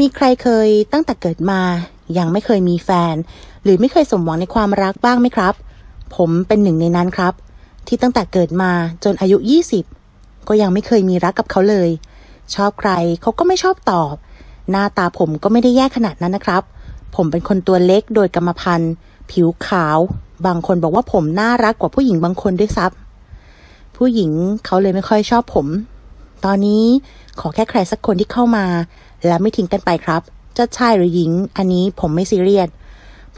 มีใครเคยตั้งแต่เกิดมา ยังไม่เคยมีแฟน หรือไม่เคยสมหวังในความรักบ้างไหมครับ ผมเป็นหนึ่งในนั้นครับ ที่ตั้งแต่เกิดมาจนอายุ 20 ก็ยังไม่เคยมีรักกับเขาเลย ชอบใครเขาก็ไม่ชอบตอบ หน้าตาผมก็ไม่ได้แย่ขนาดนั้นนะครับ ผมเป็นคนตัวเล็กโดยกรรมพันธุ์ ผิวขาว บางคนบอกว่าผมน่ารักกว่าผู้หญิงบางคนด้วยซ้ำผู้หญิงเขาเลยไม่ค่อยชอบผม ตอนนี้ขอแค่ใครสักคนที่เข้ามา และไม่ทิ้งกันไปครับ จะชายหรือหญิง อันนี้ผมไม่ซีเรียส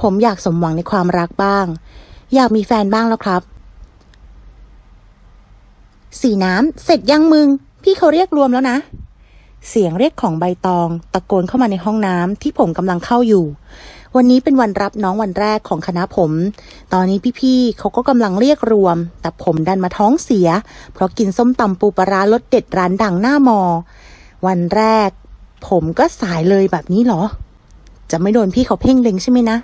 ผมอยากสมหวังในความรักบ้าง อยากมีแฟนบ้างแล้วครับ สีน้ำ เสร็จยังมึง พี่เขาเรียกรวมแล้วนะ เสียงเรียกของใบตอง ตะโกนเข้ามาในห้องน้ำที่ผมกำลังเข้าอยู่ วันนี้เป็นวันรับน้องวันแรกของคณะผม ตอนนี้พี่ๆเขาก็กำลังเรียกรวม แต่ผมดันมาท้องเสีย เพราะกินส้มตำปูปลาร้ารสเด็ดร้านดังหน้ามอ วันแรก ผมก็สายเลยแบบนี้เหรอ จะไม่โดนพี่เขาเพ่งเล็งใช่ไหมนะ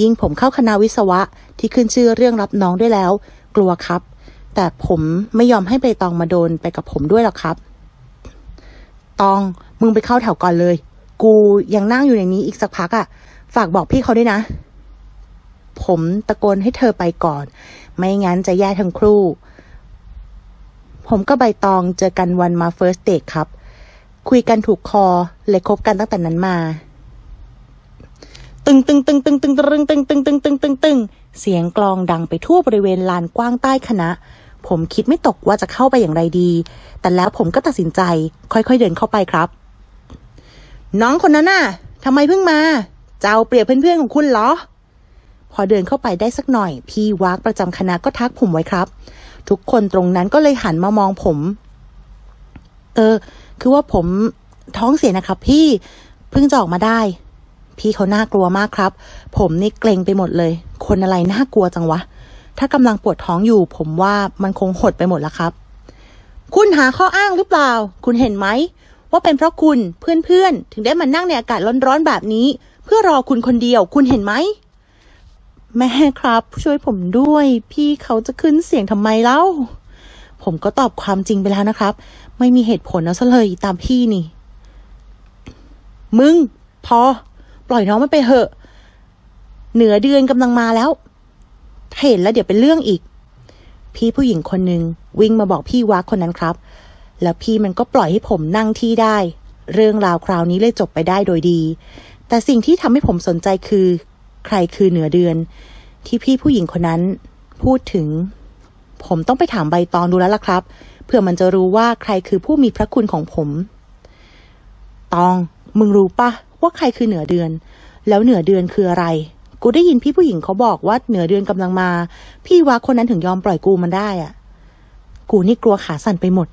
ยิ่งผมเข้าคณะวิศวะที่ขึ้นชื่อเรื่องรับน้องด้วยแล้ว กลัวครับ แต่ผมไม่ยอมให้ใบตองมาโดนไปกับผมด้วยหรอกครับ ตองมึงไปเข้าแถวก่อนเลย กูยังนั่งอยู่ในนี้อีกสักพักอะ่ะ ฝากบอกพี่เขาด้วยนะ ผมตะโกนให้เธอไปก่อน ไม่งั้นจะแย่ทั้งครู่ ผมก็ใบตองเจอกันวันมาเฟิร์สเดทครับ คุยกันถูกคอเลยคบกันตั้งแต่นั้นมา ตึงตึงตึงตึงตึงตึงตึงตึงตึงตึงตึงตึงเสียงกลองดังไปทั่วบริเวณลานกว้างใต้คณะ ผมคิดไม่ตกว่าจะเข้าไปอย่างไรดี แต่แล้วผมก็ตัดสินใจ ค่อยๆเดินเข้าไปครับ น้องคนนั้นน่ะทำไมเพิ่งมา เจ้าเปรียบเพื่อนๆของคุณเหรอ พอเดินเข้าไปได้สักหน่อย พี่วักประจำคณะก็ทักผมไว้ครับ ทุกคนตรงนั้นก็เลยหันมามองผม เออ คือว่าผมท้องเสียนะครับ พี่เพิ่งจะออกมาได้ พี่เขาน่ากลัวมากครับ ผมนี่เกรงไปหมดเลย คนอะไรน่ากลัวจังวะ ถ้ากำลังปวดท้องอยู่ ผมว่ามันคงหดไปหมดแล้วครับ คุณหาข้ออ้างหรือเปล่า คุณเห็นไหมว่าเป็นเพราะคุณเพื่อนๆ ถึงได้มานั่งในอากาศร้อนๆแบบนี้ เพื่อรอคุณคนเดียว คุณเห็นไหมแม่ครับ ช่วยผมด้วย พี่เขาจะขึ้นเสียงทำไมเล่าผมก็ตอบความจริงไปแล้วนะครับ ไม่มีเหตุผลเอาซะเลยตามพี่นี่ มึง พอ ปล่อยน้องมันไปเหอะ เหนือเดือนกำลังมาแล้ว เห็นแล้วเดี๋ยวเป็นเรื่องอีก พี่ผู้หญิงคนหนึ่งวิ่งมาบอกพี่วักคนนั้นครับ แล้วพี่มันก็ปล่อยให้ผมนั่งที่ได้ เรื่องราวคราวนี้เลยจบไปได้โดยดี แต่สิ่งที่ทำให้ผมสนใจคือ ใครคือเหนือเดือน ที่พี่ผู้หญิงคนนั้นพูดถึง ผมต้องไปถามใบตองดูแล้วล่ะครับ เพื่อมันจะรู้ว่าใครคือผู้มีพระคุณของผม ตอง มึงรู้ปะว่าใครคือเหนือเดือน แล้วเหนือเดือนคืออะไร กูได้ยินพี่ผู้หญิงเขาบอกว่าเหนือเดือนกำลังมา พี่ว่าคนนั้นถึงยอมปล่อยกูมันได้อะกูนี่กลัวขาสั่นไปหมด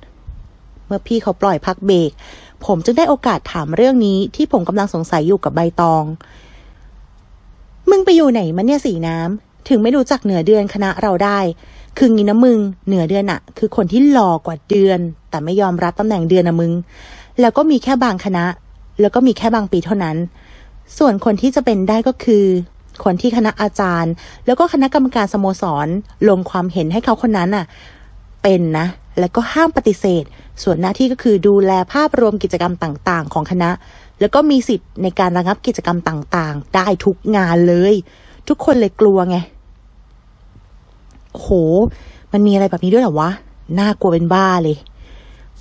เมื่อพี่เขาปล่อยพักเบรกผมจึงได้โอกาสถามเรื่องนี้ที่ผมกำลังสงสัยอยู่กับใบตอง มึงไปอยู่ไหนมันเนี่ยสีน้ำ ถึงไม่รู้จักเหนือเดือนคณะเราได้ คืองี้นะมึง เหนือเดือนอะคือคนที่หล่อกว่าเดือน แต่ไม่ยอมรับตำแหน่งเดือนนะมึง แล้วก็มีแค่บางคณะ แล้วก็มีแค่บางปีเท่านั้น ส่วนคนที่จะเป็นได้ก็คือ คนที่คณะอาจารย์ แล้วก็คณะกรรมการสโมสรลงความเห็นให้เขาคนนั้นน่ะเป็นนะ แล้วก็ห้ามปฏิเสธ ส่วนหน้าที่ก็คือดูแลภาพรวมกิจกรรมต่าง ๆ ของคณะ แล้วก็มีสิทธิ์ในการระงับกิจกรรมต่าง ๆ ได้ทุกงานเลย ทุกคนเลยกลัวไง โห มันมีอะไรแบบนี้ด้วยเหรอวะ น่ากลัวเป็นบ้าเลย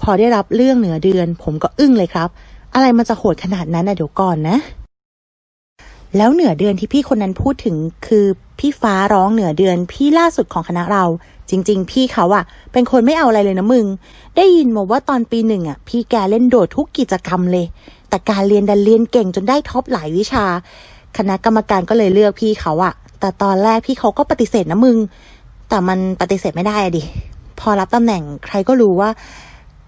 พอได้รับเรื่องเหนือเดือน ผมก็อึ้งเลยครับ อะไรมันจะโหดขนาดนั้นนะเดี๋ยวก่อนนะ แล้วเหนือเดือนที่พี่คนนั้นพูดถึงคือพี่ฟ้าร้องเหนือเดือนพี่ล่าสุดของคณะเรา จริง ๆ พี่เขาอะเป็นคนไม่เอาอะไรเลยนะมึง ได้ยินมาว่าตอนปีหนึ่งอะพี่แกเล่นโดดทุกกิจกรรมเลย แต่การเรียนดันเรียนเก่งจนได้ท็อปหลายวิชา คณะกรรมการก็เลยเลือกพี่เขาอะแต่ตอนแรกพี่เขาก็ปฏิเสธนะมึง แต่มันปฏิเสธไม่ได้อะดิ พอรับตำแหน่งใครก็รู้ว่า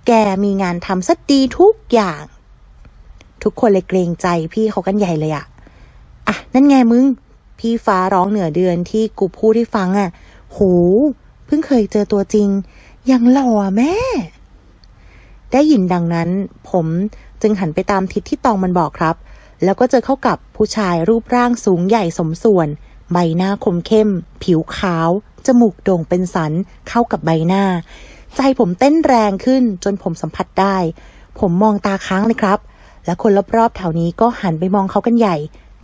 แกมีงานทำซะดีทุกอย่าง ทุกคนเลยเกรงใจพี่เขากันใหญ่เลยอะอะ นั่นไงมึง พี่ฟ้าร้องเหนือเดือนที่กูพูดให้ฟังอะโหเพิ่งเคยเจอตัวจริง ยังหล่อแม่ ได้ยินดังนั้น ผมจึงหันไปตามทิศที่ตองมันบอกครับ แล้วก็เจอเข้ากับผู้ชายรูปร่างสูงใหญ่สมส่วน ใบหน้าคมเข้ม ผิวขาว จมูกโด่งเป็นสัน เข้ากับใบหน้า ใจผมเต้นแรงขึ้นจนผมสัมผัสได้ ผมมองตาค้างเลยครับ และคนรอบๆแถวนี้ก็หันไปมองเขากันใหญ่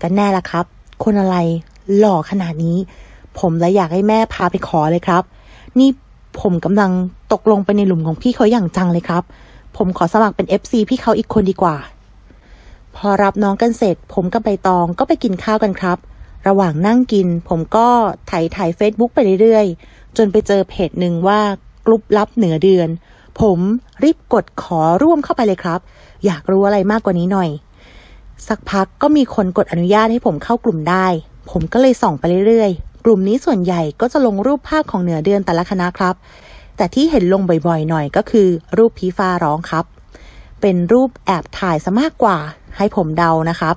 กันแน่ละครับ คนอะไร หล่อขนาดนี้ ผมเลยอยากให้แม่พาไปขอเลยครับ นี่ผมกำลังตกลงไปในหลุมของพี่เขาอย่างจังเลยครับ ผมขอสมัครเป็น FC พี่เขาอีกคนดีกว่า พอรับน้องกันเสร็จ ผมกับใบตองก็ไปกินข้าวกันครับ ระหว่างนั่งกิน ผมก็ถ่ายถ่ายเฟซบุ๊กไปเรื่อยๆ จนไปเจอเพจหนึ่งว่ากลุ่มลับเหนือเดือน ผมรีบกดขอร่วมเข้าไปเลยครับ อยากรู้อะไรมากกว่านี้หน่อย สักพักก็มีคนกดอนุญาตให้ผมเข้ากลุ่มได้ ผมก็เลยส่องไปเรื่อยๆ กลุ่มนี้ส่วนใหญ่ก็จะลงรูปภาพของเหนือเดือนแต่ละคณะครับ แต่ที่เห็นลงบ่อยๆ หน่อยก็คือรูปพีฟ้าร้องครับ เป็นรูปแอบถ่ายซะมากกว่า ให้ผมเดานะครับ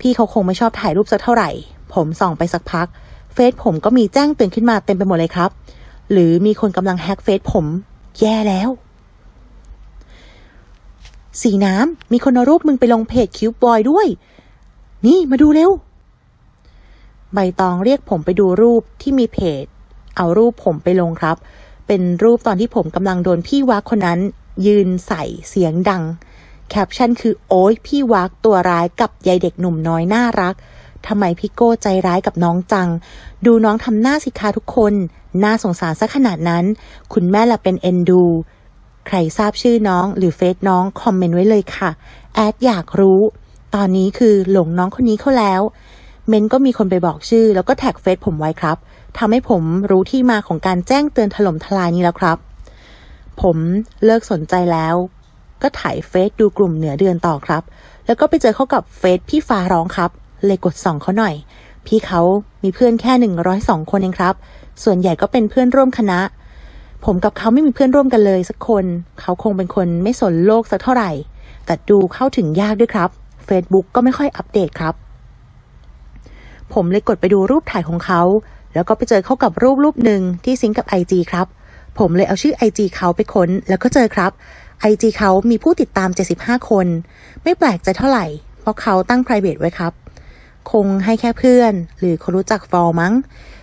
พี่เขาคงไม่ชอบถ่ายรูปสักเท่าไหร่ ผมส่องไปสักพัก เฟซผมก็มีแจ้งเตือนขึ้นมาเต็มไปหมดเลยครับ หรือมีคนกำลังแฮกเฟซผม แย่แล้ว สีน้ำมีคนเอารูปมึงไปลงเพจคิวบอยด้วย นี่มาดูเร็ว ใบตองเรียกผมไปดูรูปที่มีเพจ เอารูปผมไปลงครับ เป็นรูปตอนที่ผมกำลังโดนพี่วักคนนั้น ยืนใส่เสียงดัง แคปชั่นคือโอ้ยพี่วักตัวร้ายกับยายเด็กหนุ่มน้อยน่ารักทำไมพี่โก้ใจร้ายกับน้องจัง ดูน้องทำหน้าสิคะทุกคน น่าสงสารซะขนาดนั้น คุณแม่ละเป็นเอ็นดู ใครทราบชื่อน้องหรือเฟซน้อง คอมเมนต์ไว้เลยค่ะ แอดอยากรู้ ตอนนี้คือหลงน้องคนนี้เขาแล้ว เมนก็มีคนไปบอกชื่อ แล้วก็แท็กเฟซผมไว้ครับทำให้ผมรู้ที่มาของการแจ้งเตือนถล่มทลายนี้แล้วครับ ผมเลิกสนใจแล้ว ก็ถ่ายเฟซดูกลุ่มเหนือเดือนต่อครับ แล้วก็ไปเจอเขากับเฟซพี่ฟ้าร้องครับ เลยกดส่องเขาหน่อย พี่เขามีเพื่อนแค่หนึ่งร้อยสองคนเองครับ ส่วนใหญ่ก็เป็นเพื่อนร่วมคณะ ผมกับเขาไม่มีเพื่อนร่วมกันเลยสักคน เขาคงเป็นคนไม่สนโลกสักเท่าไหร่ แต่ดูเข้าถึงยากด้วยครับ Facebook ก็ไม่ค่อยอัปเดตครับ ผมเลยกดไปดูรูปถ่ายของเขา แล้วก็ไปเจอเข้ากับรูปรูปหนึ่งที่ซิงก์กับ IG ครับ ผมเลยเอาชื่อ IG เขาไปค้น แล้วก็เจอครับ IG เขามีผู้ติดตาม 75 คน ไม่แปลกใจเท่าไหร่ เพราะเขาตั้ง private ไว้ครับ คงให้แค่เพื่อน หรือคนรู้จักฟอลมั้ง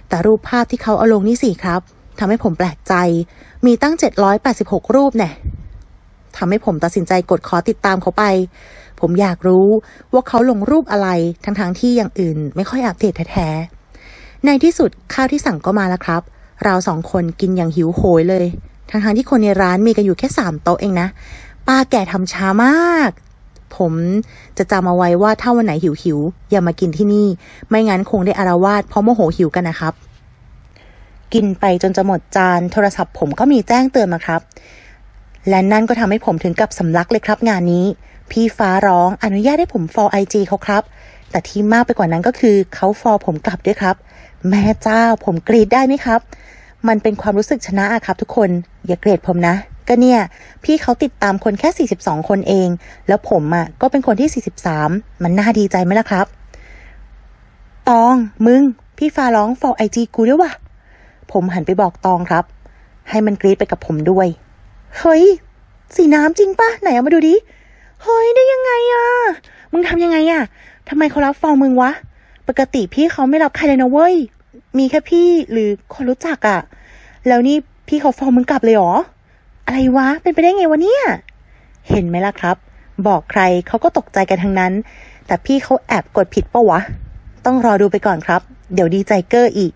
แต่รูปภาพที่เขาเอาลงนี่สิครับทำให้ผมแปลกใจ มีตั้ง 786 รูปแน่ทำให้ผมตัดสินใจกดขอติดตามเขาไป ผมอยากรู้ว่าเขาลงรูปอะไร ทั้งๆทที่อย่างอื่น ไม่ค่อยอัปเดตแท้ๆในที่สุดข้าวที่สั่งก็มาแล้วครับ เราสองคนกินอย่างหิวโหยเลย ทั้งๆที่คนในร้านมีกันอยู่แค่สามโต๊ะเองนะ ป้าแก่ทำช้ามาก ผมจะจำเอาไว้ว่าถ้าวันไหนหิวหิวๆอย่ามากินที่นี่ ไม่งั้นคงได้อารวาสเพราะโมโหหิวกันนะครับ กินไปจนจะหมดจาน โทรศัพท์ผมก็มีแจ้งเตือนมาครับ และนั่นก็ทำให้ผมถึงกับสำลักเลยครับงานนี้ พี่ฟ้าร้องอนุญาตให้ผมฟอลไอจีเขาครับ แต่ที่มากไปกว่านั้นก็คือเขาฟอลผมกลับด้วยครับ แม่เจ้าผมกรีดได้ไหมครับ มันเป็นความรู้สึกชนะอะครับทุกคน อย่าเกลียดผมนะ ก็เนี่ย พี่เขาติดตามคนแค่ 42 คนเอง แล้วผมอะก็เป็นคนที่ 43 มันน่าดีใจไหมล่ะครับ ตอง มึง พี่ฟ้าร้องฟอลไอจีกูด้วยวะผมหันไปบอกตองครับ ให้มันกรีดไปกับผมด้วย เฮ้ย สีน้ำจริงปะไหนเอามาดูดิ เฮ้ยได้ยังไงอะมึงทำยังไงอะทำไมเขารับฟองมึงวะ ปกติพี่เขาไม่รับใครเลยนะเว้ย มีแค่พี่หรือคนรู้จักอะแล้วนี่พี่เขาฟองมึงกลับเลยเหรอ อะไรวะ เป็นไปได้ไงวะเนี่ย เห็นไหมล่ะครับ บอกใครเขาก็ตกใจกันทั้งนั้น แต่พี่เขาแอบกดผิดปะวะ ต้องรอดูไปก่อนครับ เดี๋ยวดีใจเกอร์อีก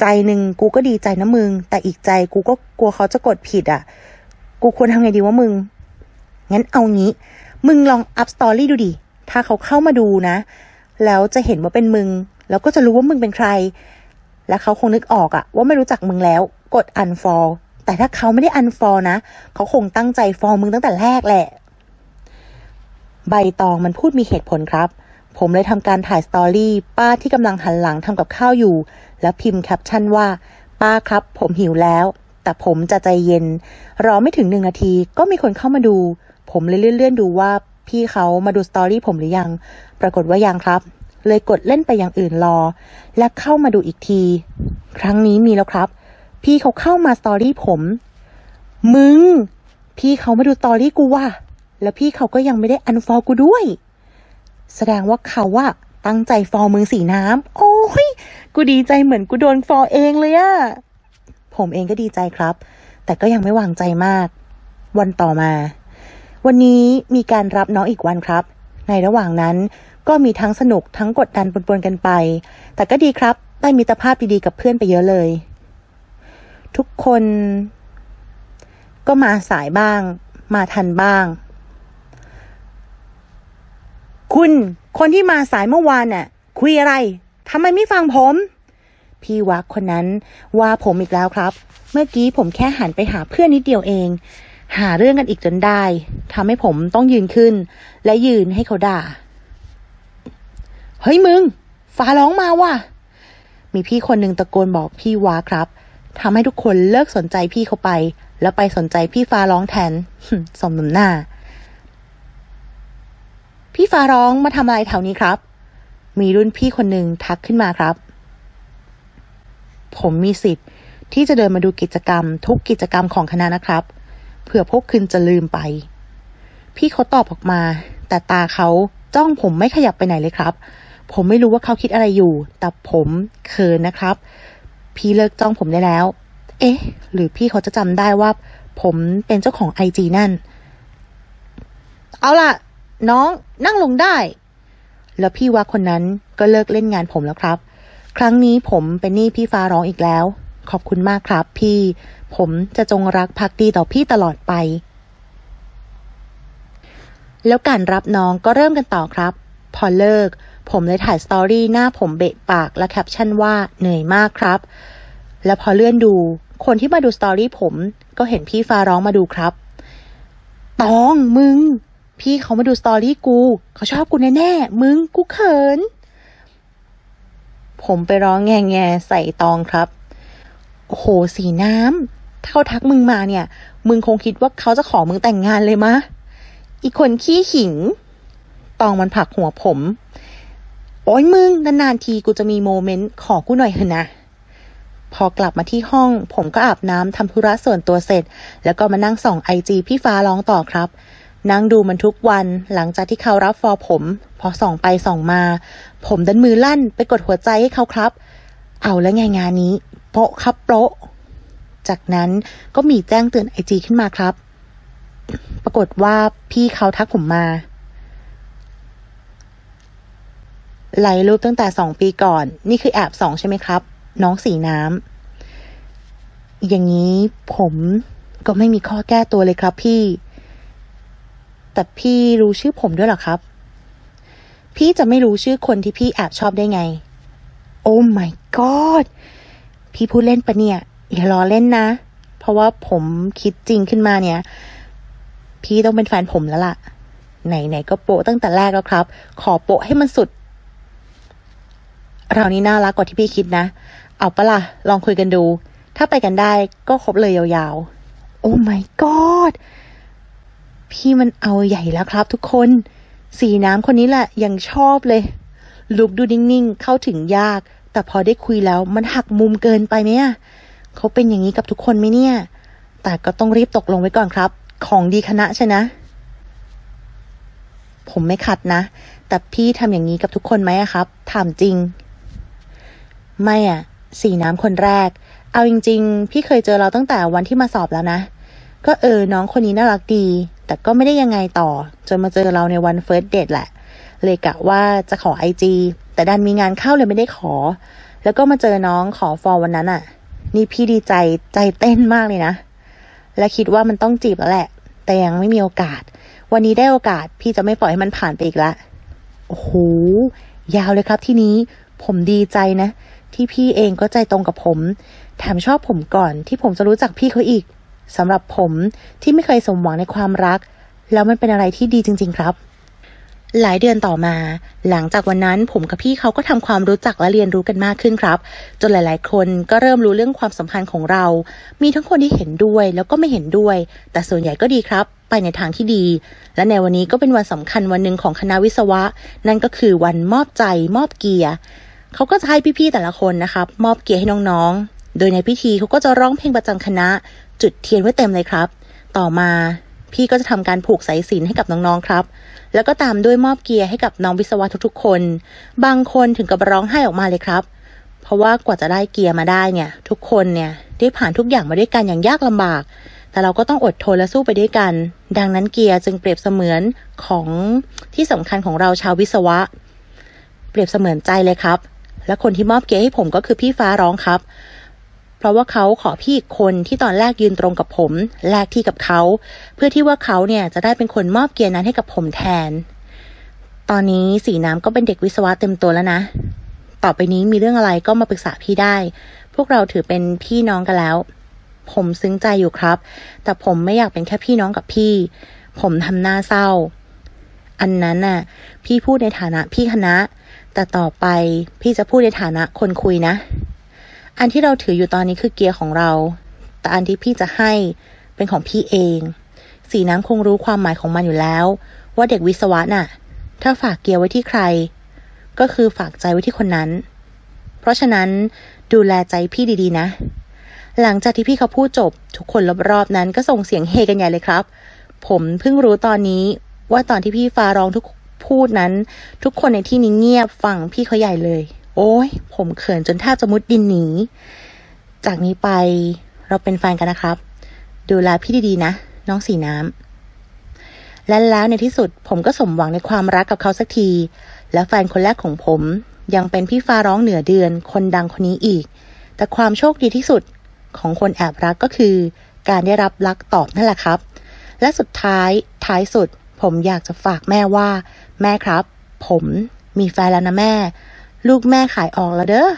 ใจหนึ่งกูก็ดีใจนะมึง แต่อีกใจกูก็กลัวเขาจะกดผิดอะ กูควรทำไงดีวะมึง งั้นเอางี้ มึงลองอัพสตอรี่ดูดิ ถ้าเขาเข้ามาดูนะ แล้วจะเห็นว่าเป็นมึง แล้วก็จะรู้ว่ามึงเป็นใคร และเขาคงนึกออกอะว่าไม่รู้จักมึงแล้วกด unfollow แต่ถ้าเขาไม่ได้ unfollow นะ เขาคงตั้งใจ follow มึงตั้งแต่แรกแหละ ใบตองมันพูดมีเหตุผลครับ ผมเลยทำการถ่ายสตอรี่ป้าที่กำลังหันหลังทำกับข้าวอยู่ แล้วพิมพ์แคปชั่นว่า ป้าครับ ผมหิวแล้ว แต่ผมจะใจเย็น รอไม่ถึงหนึ่งนาทีก็มีคนเข้ามาดู ผมเลยเลื่อนๆดูว่าพี่เขามาดูสตอรี่ผมหรือยัง ปรากฏว่ายังครับ เลยกดเล่นไปอย่างอื่นรอ และเข้ามาดูอีกที ครั้งนี้มีแล้วครับ พี่เขาเข้ามาสตอรี่ผม มึง พี่เขามาดูสตอรี่กูว่ะแล้วพี่เขาก็ยังไม่ได้อันฟอลกูด้วย แสดงว่าเขาอะตั้งใจฟอลมึงสีน้ำ โอ้ย กูดีใจเหมือนกูโดนฟอลเองเลยอะผมเองก็ดีใจครับ แต่ก็ยังไม่วางใจมาก วันต่อมา วันนี้มีการรับน้องอีกวันครับ ในระหว่างนั้น ก็มีทั้งสนุกทั้งกดดันปนๆกันไป แต่ก็ดีครับ ได้มิตรภาพดีๆกับเพื่อนไปเยอะเลย ทุกคน ก็มาสายบ้าง มาทันบ้าง คุณ คนที่มาสายเมื่อวานน่ะ คุยอะไรทำไมไม่ฟังผม พี่วักคนนั้นว่าผมอีกแล้วครับ เมื่อกี้ผมแค่หันไปหาเพื่อนนิดเดียวเองหาเรื่องกันอีกจนได้ทำให้ผมต้องยืนขึ้น และยืนให้เขาด่า เฮ้ยมึง ฟ้าร้องมาว่ะ มีพี่คนหนึ่งตะโกนบอกพี่ว้าครับทำให้ทุกคนเลิกสนใจพี่เขาไป แล้วไปสนใจพี่ฟ้าร้องแทนสมน้ำหน้า พี่ฟ้าร้องมาทำอะไรแถวนี้ครับ มีรุ่นพี่คนหนึ่งทักขึ้นมาครับ ผมมีสิทธิ์ที่จะเดินมาดูกิจกรรม ทุกกิจกรรมของคณะนะครับเผื่อพวกคุณจะลืมไป พี่เขาตอบออกมา แต่ตาเขาจ้องผมไม่ขยับไปไหนเลยครับ ผมไม่รู้ว่าเขาคิดอะไรอยู่ แต่ผมเขินนะครับ พี่เลิกจ้องผมได้แล้ว เอ๊ะ หรือพี่เขาจะจำได้ว่า ผมเป็นเจ้าของไอจีนั่น เอาล่ะ น้องนั่งลงได้ แล้วพี่ว่าคนนั้นก็เลิกเล่นงานผมแล้วครับ ครั้งนี้ผมเป็นหนี้พี่ฟ้าร้องอีกแล้ว ขอบคุณมากครับ พี่ ผมจะจงรักภักดีต่อพี่ตลอดไป แล้วการรับน้องก็เริ่มกันต่อครับ พอเลิก ผมเลยถ่ายสตอรี่หน้าผมเบะปากและแคปชั่นว่าเหนื่อยมากครับ แล้วพอเลื่อนดู คนที่มาดูสตอรี่ผมก็เห็นพี่ฟ้าร้องมาดูครับ ตองมึง พี่เขามาดูสตอรี่กู เขาชอบกูแน่ๆมึงกูเขิน ผมไปร้องแง่แง่ใส่ตองครับ โอ้โหสีน้ำถ้าเขาทักมึงมาเนี่ย มึงคงคิดว่าเขาจะขอมึงแต่งงานเลยมะ อีกคนขี้ขิง ตองมันผลักหัวผม โอ้ยมึง นานๆทีกูจะมีโมเมนต์ขอกูหน่อยเถอะนะ พอกลับมาที่ห้อง ผมก็อาบน้ำทำธุระส่วนตัวเสร็จ แล้วก็มานั่งส่องไอจีพี่ฟ้าร้องต่อครับ นั่งดูมันทุกวันหลังจากที่เขารับฟอร์ผม พอส่องไปส่องมา ผมดันมือลั่นไปกดหัวใจให้เขาครับ เอาแล้วไงงานนี้โปะครับโปะจากนั้นก็มีแจ้งเตือนไอจีขึ้นมาครับ ปรากฏว่าพี่เขาทักผมมา ไลค์รูปตั้งแต่สองปีก่อน นี่คือแอบสองใช่ไหมครับ น้องสีน้ำอย่างนี้ผมก็ไม่มีข้อแก้ตัวเลยครับพี่ แต่พี่รู้ชื่อผมด้วยหรอครับ พี่จะไม่รู้ชื่อคนที่พี่แอบชอบได้ไง โอ้ my god พี่พูดเล่นปะเนี่ย อย่ารอเล่นนะ เพราะว่าผมคิดจริงขึ้นมาเนี่ย พี่ต้องเป็นแฟนผมแล้วล่ะ ไหนๆก็โปะตั้งแต่แรกแล้วครับ ขอโปะให้มันสุด เรานี่น่ารักกว่าที่พี่คิดนะ เอาปะล่ะ ลองคุยกันดู ถ้าไปกันได้ก็คบเลยยาวๆ โอ้ my god พี่มันเอาใหญ่แล้วครับทุกคน สีน้ำคนนี้แหละยังชอบเลย ลุกดูนิ่งๆ เข้าถึงยาก แต่พอได้คุยแล้วมันหักมุมเกินไปไหมอะเขาเป็นอย่างนี้กับทุกคนไหมเนี่ย แต่ก็ต้องรีบตกลงไว้ก่อนครับ ของดีคณะใช่นะ ผมไม่ขัดนะ แต่พี่ทำอย่างนี้กับทุกคนไหมครับ ถามจริง ไม่อะสีน้ำคนแรก เอาจริง ๆ พี่เคยเจอเราตั้งแต่วันที่มาสอบแล้วนะ ก็เออน้องคนนี้น่ารักดี แต่ก็ไม่ได้ยังไงต่อ จนมาเจอเราในวันเฟิร์สเดทแหละ เลยกะว่าจะขอไอจีแต่ดันมีงานเข้าเลยไม่ได้ขอ แล้วก็มาเจอน้องขอฟอร์วันนั้นอะ่ะ นี่พี่ดีใจใจเต้นมากเลยนะ และคิดว่ามันต้องจีบแล้วแหละ แต่ยังไม่มีโอกาส วันนี้ได้โอกาสพี่จะไม่ปล่อยให้มันผ่านไปอีกละโอ้โหยาวเลยครับที่นี้ผมดีใจนะ ที่พี่เองก็ใจตรงกับผม แถมชอบผมก่อนที่ผมจะรู้จักพี่เขาอีกสำหรับผมที่ไม่เคยสมหวังในความรัก แล้วมันเป็นอะไรที่ดีจริง ๆ ครับ หลายเดือนต่อมา หลังจากวันนั้นผมกับพี่เขาก็ทำความรู้จักและเรียนรู้กันมากขึ้นครับ จนหลาย ๆ คนก็เริ่มรู้เรื่องความสัมพันธ์ของเรา มีทั้งคนที่เห็นด้วยแล้วก็ไม่เห็นด้วย แต่ส่วนใหญ่ก็ดีครับ ไปในทางที่ดี และในวันนี้ก็เป็นวันสำคัญวันหนึ่งของคณะวิศวะ นั่นก็คือวันมอบใจมอบเกียร์ เขาก็จะให้พี่ๆแต่ละคนนะครับมอบเกียร์ให้น้องๆ โดยในพิธีเขาก็จะร้องเพลงประจำคณะ จุดเทียนไว้เต็มเลยครับ ต่อมาพี่ก็จะทำการผูกสายสิญจนให้กับน้องๆครับ แล้วก็ตามด้วยมอบเกียร์ให้กับน้องวิศวะทุกๆคน บางคนถึงกับร้องไห้ออกมาเลยครับ เพราะว่ากว่าจะได้เกียร์มาได้เนี่ย ทุกคนเนี่ยได้ผ่านทุกอย่างมาด้วยกันอย่างยากลำบาก แต่เราก็ต้องอดทนและสู้ไปด้วยกัน ดังนั้นเกียร์จึงเปรียบเสมือนของที่สำคัญของเราชาววิศวะ เปรียบเสมือนใจเลยครับ และคนที่มอบเกียร์ให้ผมก็คือพี่ฟ้าร้องครับ เพราะว่าเขาขอพี่อีกคนที่ตอนแรกยืนตรงกับผมแลกที่กับเขา เพื่อที่ว่าเขาเนี่ยจะได้เป็นคนมอบเกียร์นั้นให้กับผมแทน ตอนนี้สีน้ำก็เป็นเด็กวิศวะเต็มตัวแล้วนะ ต่อไปนี้มีเรื่องอะไรก็มาปรึกษาพี่ได้ พวกเราถือเป็นพี่น้องกันแล้ว ผมซึ้งใจอยู่ครับ แต่ผมไม่อยากเป็นแค่พี่น้องกับพี่ ผมทำหน้าเศร้า อันนั้นน่ะ พี่พูดในฐานะพี่คณะ แต่ต่อไปพี่จะพูดในฐานะคนคุยนะ อันที่เราถืออยู่ตอนนี้คือเกียร์ของเรา แต่อันที่พี่จะให้เป็นของพี่เอง สีน้ำคงรู้ความหมายของมันอยู่แล้ว ว่าเด็กวิศวะน่ะ ถ้าฝากเกียร์ไว้ที่ใคร ก็คือฝากใจไว้ที่คนนั้น เพราะฉะนั้นดูแลใจพี่ดีๆนะ หลังจากที่พี่เขาพูดจบ ทุกคนรอบๆนั้นก็ส่งเสียงเฮกันใหญ่เลยครับ ผมเพิ่งรู้ตอนนี้ว่าตอนที่พี่ฟ้าร้องทุก พูดนั้น ทุกคนในที่นี้เงียบฟังพี่เขาใหญ่เลย โอ้ยผมเขินจนแทบจะมุดดินหนี จากนี้ไปเราเป็นแฟนกันนะครับ ดูแลพี่ดีๆนะ น้องสีน้ำ และแล้วในที่สุดผมก็สมหวังในความรักกับเขาสักที และแฟนคนแรกของผมยังเป็นพี่ฟ้าร้องเหนือเดือนคนดังคนนี้อีก แต่ความโชคดีที่สุดของคนแอบรักก็คือ การได้รับรักตอบนั่นแหละครับ และสุดท้ายท้ายสุด ผมอยากจะฝากแม่ว่า แม่ครับ ผมมีแฟนแล้วนะแม่ ลูกแม่ขายออกแล้วเด้อ